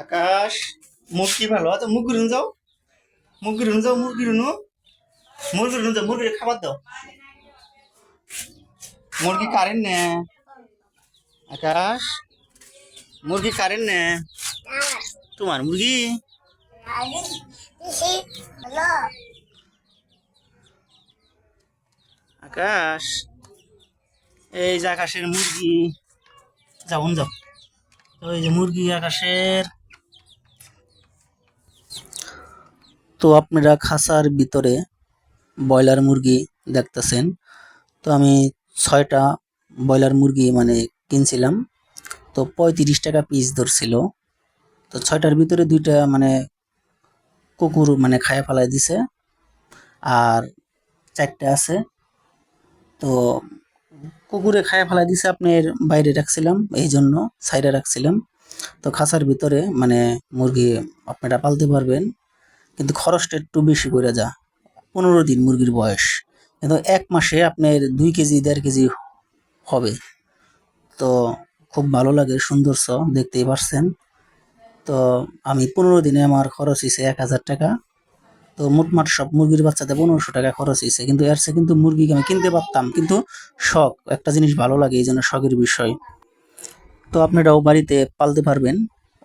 আকাশ, মুখ কি ভালো? আছে মুখ গিরুন যাও। মুখ গিরুন যাও, মুখ গিরুন মুরগি গিরুন যাও মুরগির খাবার দাও। মুরগি কারেন নে। আকাশ, মুরগি কারেন নে। তোমার মুরগি? আকাশ, এই যে আকাশের মুরগি। যাও যাও। ওই যে মুরগি আকাশের। তো আপনারা খাসার ভিতরে ব্রয়লার মুরগি দেখতেছেন। তো আমি ছয়টা ব্রয়লার মুরগি মানে কিনছিলাম। তো পঁয়ত্রিশ টাকা পিস ধরছিল। তো ছয়টার ভিতরে দুইটা মানে কুকুর মানে খায়া ফেলাই দিছে। আর চারটে আছে। তো কুকুরে খায়া ফেলাই দিছে আপনার বাইরে রাখছিলাম, এই জন্য সাইডে রাখছিলাম। তো খাঁচার ভিতরে মানে মুরগি আপনারা পালতে পারবেন। কিন্তু খরচটা একটু বেশি করে যা। পনেরো দিন মুরগির বয়স। কিন্তু এক মাসে আপনার দুই কেজি, দেড় কেজি হবে। তো খুব ভালো লাগে, সুন্দর স, দেখতেই পারছেন। তো আমি পনেরো দিনে আমার খরচ হয়েছে এক হাজার টাকা। তো মোটমাট সব মুরগির বাচ্চাতে পনেরোশো টাকা খরচ হয়েছে কিন্তু এর চেয়ে কিন্তু মুরগি আমি কিনতে পারতাম। কিন্তু শখ, একটা জিনিস ভালো লাগে, এই জন্য শখের বিষয়। তো আপনারাও বাড়িতে পালতে পারবেন।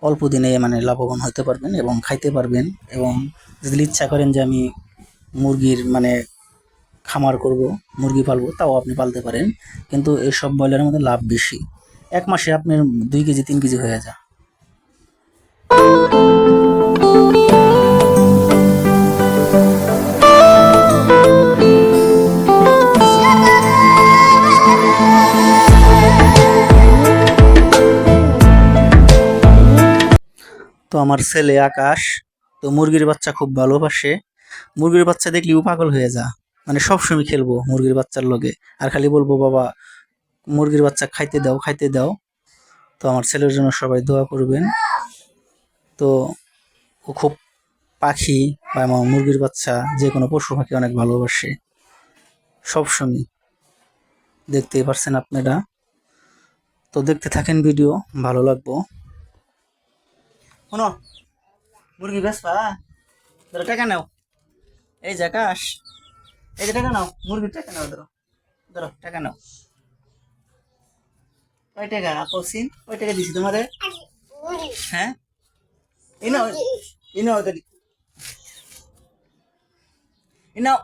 অল্প দিনে মানে লাভবান হতে পারবেন এবং খাইতে পারবেন এবং যদি ইচ্ছা করেন যে আমি মুরগির মানে খামার করব, মুরগি পালবো, তাও আপনি পালতে পারেন। কিন্তু এইসব ব্রয়লারের মধ্যে লাভ বেশি। এক মাসে আপনার দুই কেজি, তিন কেজি হয়ে যায়। আমার ছেলে আকাশ, তো মুরগির বাচ্চা খুব ভালোবাসে। মুরগির বাচ্চা দেখলেও পাগল হয়ে যা। মানে সবসময় খেলব মুরগির বাচ্চার লগে। আর খালি বলব, বাবা, মুরগির বাচ্চা খাইতে দাও খাইতে দাও। তো আমার ছেলের জন্য সবাই দোয়া করবেন। তো ও খুব পাখি বা আমার মুরগির বাচ্চা, যে কোনো পশু পাখি অনেক ভালোবাসে। সবসময়। দেখতেই পারছেন আপনারা। তো দেখতে থাকেন ভিডিও, ভালো লাগবো। শোনো, মুরগি বেসপা ধরো টাকা নাও। এই যে আকাশ, এই যে টাকা নাও, মুরগির টাকা নাও ধরো। ধরো, টাকা নাও। কয় টাকা? কৌশিন কয় টাকা দিছি তোমারে? হ্যাঁ? এই নাও এই নাও এই নাও?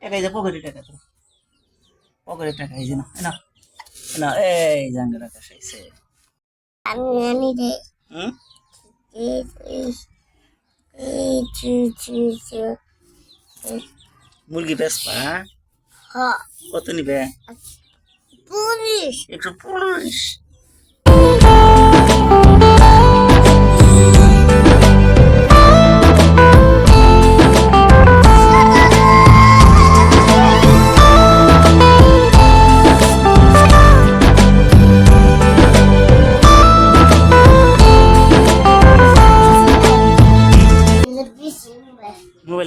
টাকা এই যে, পকেটে টাকা তো পকেটে টাকা, এই যে নাও। নাও এই আকাশ আইছে আমি আমি রে হুম? মুরগি বেসপা হ্যাঁ? কত নিবে? পুলিশ। একটু পঁচিশ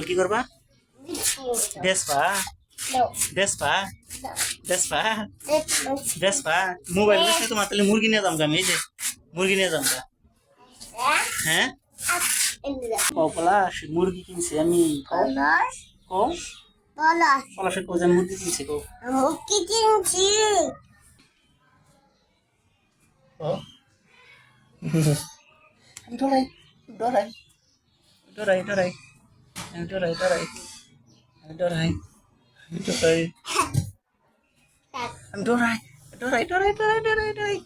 কি করবা? দাও। বেসপা দেখো বেসপা মোবাইল বেসলে তোমার তাহলে মুরগি নিয়ে যাম আমি এই যে মুরগি নিয়ে যাম হ্যাঁ? ও পলাশ মুরগি কিনছি আমি পলাশ? ও পলাশ। পলাশের কোজা মুরগি কিনছি কো মুক্তি কিনছি। ও ডরাই ডরাই ডরাই ডরাই। আমি ডরাই ডরাই আমি ডরাই আমি ডরাই আমি ডরাই ডরাই ডরাই ডরাই ডরাই ডরাই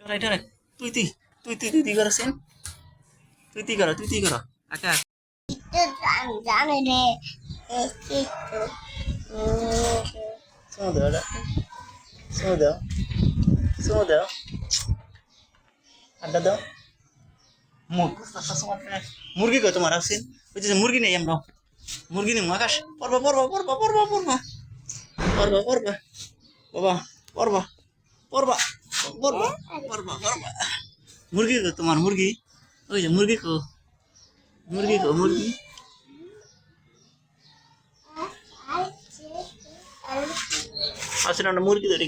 ডরাই ডরাই তুই তুই তুই তুই তুই তুই করছেন তুই তুই কর, তুই তুই কর। তো জান রে daw. আড্ডা দাও। মুরগি। মুরগি কই তোমার আসছেন ওই যে মুরগি নেই আমরা। মুরগি নেই আকাশ। পড়বা পড়বা পড়বা পড়বা পড়বা পড়বা পড়বা বাবা পড়বা পড়বা পড়বা পড়বা পড়বা মুরগি কো তোমার মুরগি? ওই যে মুরগি কো। মুরগি কো, মুরগি। আসলে আমরা মুরগি ধরি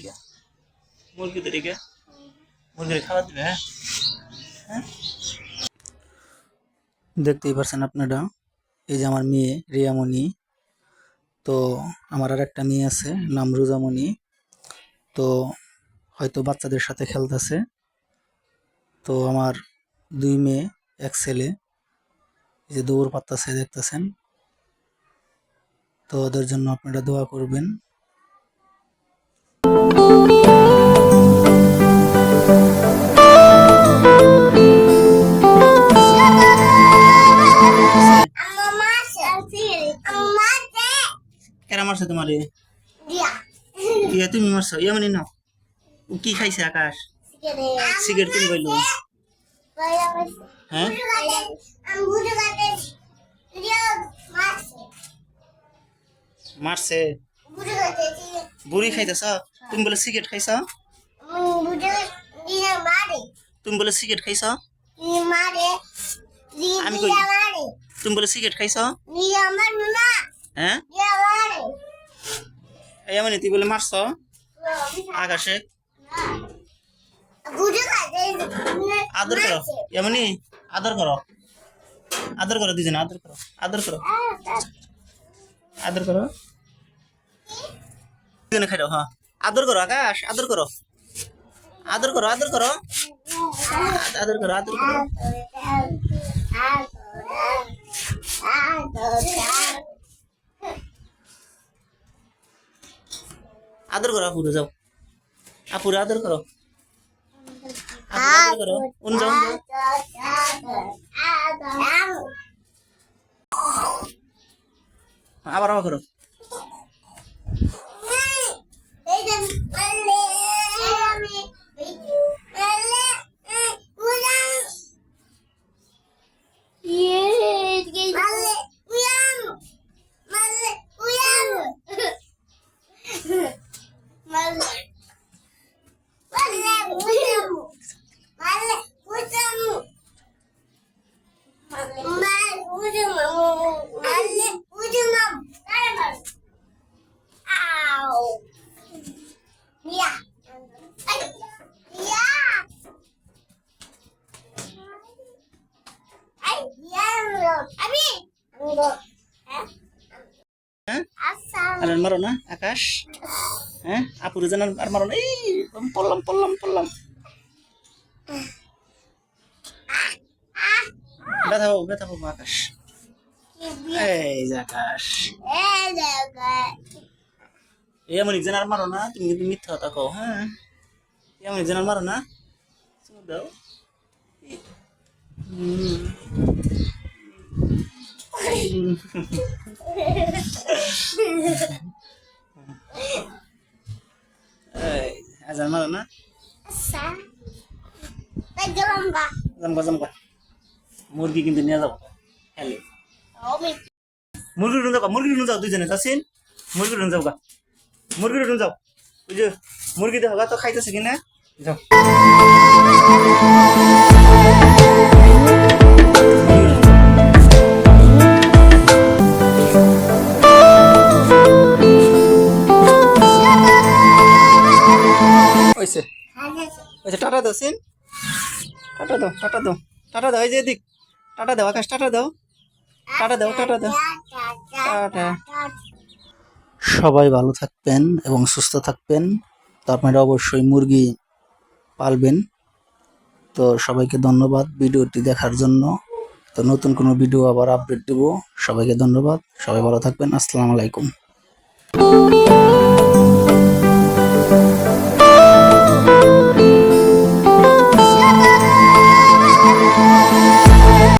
মুরগি ধরি মুরগির খাবার দিবে হ্যাঁ? হ্যাঁ? দেখতেই পারছেন আপনারা। এই যে আমার মেয়ে রিয়ামণি। তো আমার আর একটা মেয়ে আছে, নাম রোজামণি। তো হয়তো বাচ্চাদের সাথে খেলতেছে। তো আমার দুই মেয়ে, এক ছেলে। এই যে দৌড় পাত্তাছে দেখতেছেন। তো ওদের জন্য আপনারা দোয়া করবেন। মারছে তোমারে? দিয়া। তুমি মারছো ইয়া মানে নাও। ও কি খাইছে আকাশ? সিগারেট তুমি বলল হ্যাঁ? মারছে। বুড়ি খাইতেছ? তুমি বলে সিগারেট খাইছ? তুমি বলে সিগারেট খাইছ? আমি কই? তুমি বলে সিগারেট খাইছ? হ্যাঁ? ইয়া মানে তুই বলে মারছ আকাশে আদর করো ইয়া মানে আদর করো আদর করো দুজনে আদর করো আদর করো আদর করো দুজনে খাই হ্যাঁ আদর করো আকাশ আদর করো আদর করো আদর করো আদর করো আদর করো আদর করো আপুরে যাও। আপুরে আদর করো। আদর করো। উন যাও আবার আবার আর মারো না আকাশ হ্যাঁ আপুরে জানার আর মারো না এই পড়লাম পড়লাম পড়লাম ব্যথা পাবো ব্যথা পাবো আকাশ এই যে আকাশ Eh, dah. এই এমন জানার মারো না তুমি কিন্তু মিথ্যা কথা কও হ্যাঁ এমন জানার মারো না চুমু দাও হুম। আজান মারো না? জামকা জামকা মুরগি কিন্তু নিয়ে যাব। হ্যালো. মুরগি রুন যাও মুরগি রুন যাও দুজনে যাচ্ছেন মুরগি রুন যাও গা মুরগি রুন যাও ওই যে মুরগি দেখো তো খাইতেছে কিনা যাও। Ada. টাটা দাও, সিন। টাটা দাও টাটা দাও টাটা দাও, এই যে এদিক। টাটা দাও, আকাশ, টাটা দাও। টাটা দাও টাটা দাও। টাটা। সবাই ভালো থাকবেন এবং সুস্থ থাকবেন। তো আপনারা অবশ্যই মুরগি পালবেন। তো সবাইকে ধন্যবাদ ভিডিওটি দেখার জন্য। তো নতুন কোনো ভিডিও আবার আপডেট দেবো। সবাইকে ধন্যবাদ। সবাই ভালো থাকবেন। আসসালামু আলাইকুম।